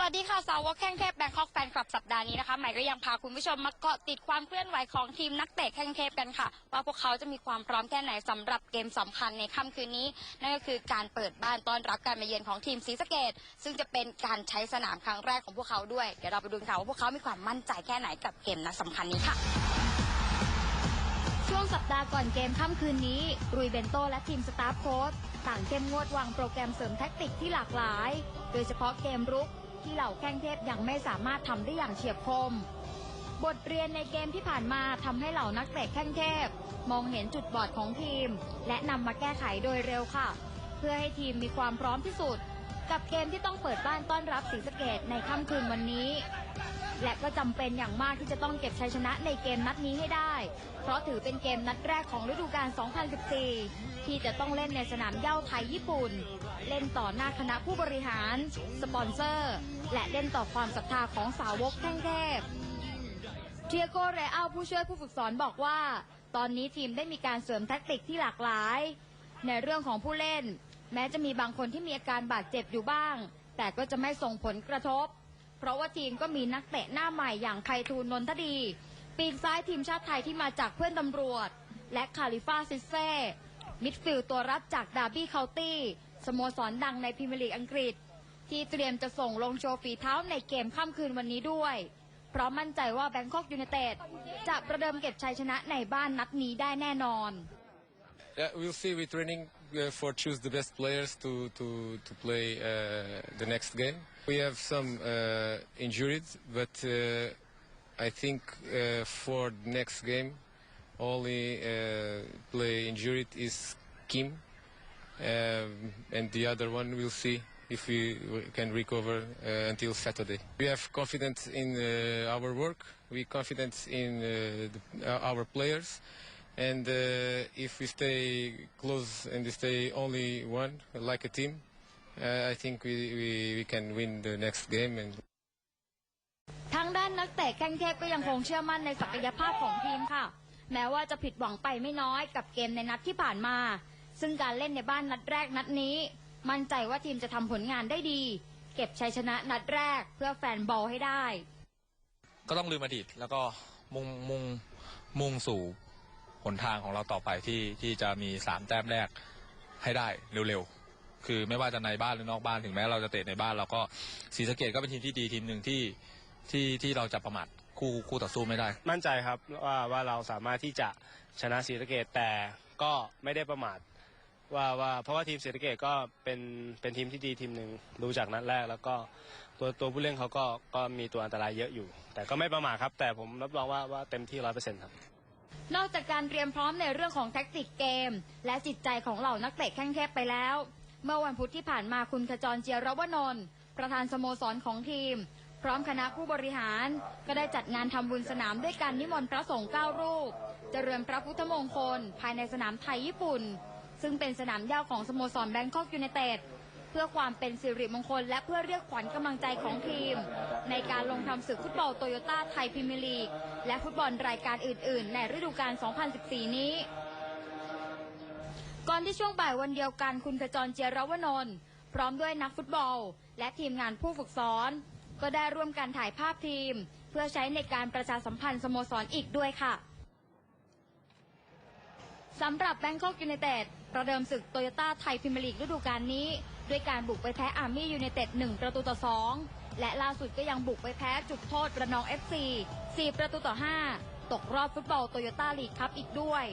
วัสดีค่ะสาวกแข้งเทพแบงคอกแฟนคลับสัปดาห์นี้นะคะใหม่ก็ยังพาคุณผู้ชมมาเกาะติดความเคลื่อนไหวของทีมนักเตะแข้งเทพกันค่ะ ว่าพวกเขาจะมีความพร้อมแค่ไหนสำหรับเกมสำคัญในค่ำคืนนี้ นั่นก็คือการเปิดบ้านต้อนรับการมาเยือนของทีมศรีสะเกดซึ่งจะเป็นการใช้สนามครั้งแรกของพวกเขาด้วยเดี๋ยวเราไปดูค่ะว่าพวกเขา มีความมั่นใจแค่ไหนกับเกมนัดสำคัญนี้ค่ะช่วงสัปดาห์ก่อนเกมค่ำคืนนี้รุยเบนโตและทีมสตาฟโค้ชต่างเข้มงวดวางโปรแกรมเสริมแท็กติกที่หลากหลาย โดยเฉพาะเกมรุก ที่เหล่าแข้งเทพยังไม่สามารถทำได้อย่างเฉียบคม บทเรียนในเกมที่ผ่านมาทำให้เหล่านักเตะแข้งเทพ มองเห็นจุดบอดของทีม และนำมาแก้ไขโดยเร็วค่ะ เพื่อให้ทีมมีความพร้อมที่สุด กับเกมที่ต้องเปิดบ้านต้อนรับศรีสะเกดในค่ำคืนวันนี้ และก็จำเป็นอย่างมากที่จะต้องเก็บชัยชนะในเกมนัดนี้ให้ได้ เพราะถือเป็นเกมนัดแรกของฤดูกาล 2014 ที่จะต้องเล่นในสนามเย้าไทยญี่ปุ่น เล่นต่อหน้าคณะผู้บริหาร สปอนเซอร์ และเล่นต่อความศรัทธาของสาวกแท่งเทพเทียโกเรอัลผู้ช่วยผู้ฝึกสอนบอกว่า ตอนนี้ทีมได้มีการเสริมแท็กติกที่หลากหลาย ในเรื่องของผู้เล่น แม้จะมีบางคนที่มีอาการบาดเจ็บอยู่บ้าง แต่ก็จะไม่ส่งผลกระทบ เพราะว่าทีมก็มีนักเตะหน้าใหม่อย่างไคทูนนนทดี ปีกซ้ายทีมชาติไทยที่มาจากเพื่อนตำรวจ และคาลิฟาซิเซ่ มิดฟิลด์ตัวรับจากดาร์บี้เคาตี้สโมสรดังในพรีเมียร์ลีกอังกฤษ ที่เตรียมจะส่งลงโชว์ฝีเท้าในเกมค่ำคืนวันนี้ด้วย เพราะมั่นใจว่าแบงคอกยูไนเต็ดจะประเดิมเก็บชัยชนะในบ้านนัดนี้ได้แน่นอน Yeah, we'll see. We're training for choose the best players to to to play uh, the next game. We have some uh, injured, but uh, I think uh, for the next game, only uh, play injured is Kim, um, and the other one we'll see if we can recover uh, until Saturday. We have confidence in uh, our work. We confidence in uh, the, uh, our players. And uh, if we stay close and we stay only one, like a team, uh, I think we, we, we can win the next game. And ทางด้านนักเตะแข้งเทพก็ยังคงเชื่อมั่นในศักยภาพของทีมค่ะ แม้ว่าจะผิดหวังไปไม่น้อยกับเกมในนัดที่ผ่านมา ซึ่งการเล่นในบ้านนัดแรกนัดนี้ มั่นใจว่าทีมจะทำผลงานได้ดี เก็บชัยชนะนัดแรกเพื่อแฟนบอลให้ได้ ก็ต้องลืมอดีตแล้วก็มุ่งมุ่งมุ่งสู่ หนทางของเราต่อไปที่ที่จะมีสามแต้มแรกให้ได้เร็วๆ คือไม่ว่าจะในบ้านหรือนอกบ้านถึงแม้เราจะเตะในบ้านเราก็ศรีสะเกดก็เป็นทีมที่ดีทีมหนึ่งที่ที่ที่เราจะประมาทคู่คู่ต่อสู้ไม่ได้ มั่นใจครับว่าว่าเราสามารถที่จะชนะศรีสะเกดแต่ก็ไม่ได้ประมาทว่าว่าเพราะว่าทีมศรีสะเกดก็เป็นเป็นทีมที่ดีทีมหนึ่งดูจากนัดแรกแล้วก็ตัวตัวผู้เล่นเขาก็ก็มีตัวอันตรายเยอะอยู่ แต่ก็ไม่ประมาทครับ แต่ผมรับรองว่าว่าเต็มที่ร้อยเปอร์เซ็นต์ครับ นอกจากการเตรียมพร้อมในเรื่องของแท็กติกเกม และจิตใจของเหล่านักเตะแข้งเทพไปแล้ว เมื่อวันพุธที่ผ่านมาคุณขจรเจียรวนนท์ประธานสโมสรของทีม พร้อมคณะผู้บริหาร ก็ได้จัดงานทำบุญสนามด้วยการนิมนต์พระสงฆ์เก้ารูป เจริญพระพุทธมงคล ภายในสนามไทยญี่ปุ่น ซึ่งเป็นสนามเหย้าของสโมสรแบงคอกยูไนเต็ด เพื่อความเป็นสิริมงคล และเพื่อเรียกขวัญกำลังใจของทีม ในการลงทำศึกฟุตบอลโตโยต้าไทยพรีเมียร์ลีก และฟุตบอลรายการอื่น ๆ ในฤดูกาล 2014 นี้ ก่อนที่ช่วงบ่ายวันเดียวกันคุณขจรเจียรวนนท์พร้อมด้วยนักฟุตบอล และทีมงานผู้ฝึกสอน ก็ได้ร่วมกันถ่ายภาพทีม เพื่อใช้ในการประชาสัมพันธ์สโมสรอีกด้วยค่ะ สำหรับแบงคอกยูไนเต็ดประเดิมศึกโตโยต้าไทยพิมพ์ลีกฤดูกาลนี้ ด้วยการบุกไปแพ้อาร์มี่ยูไนเต็ด1ประตูต่อ 2 และล่าสุดก็ยังบุกไปแพ้จุดโทษระนอง FC 4 ประตูต่อ 5 ตกรอบฟุตบอลโตโยต้าลีกครับอีกด้วย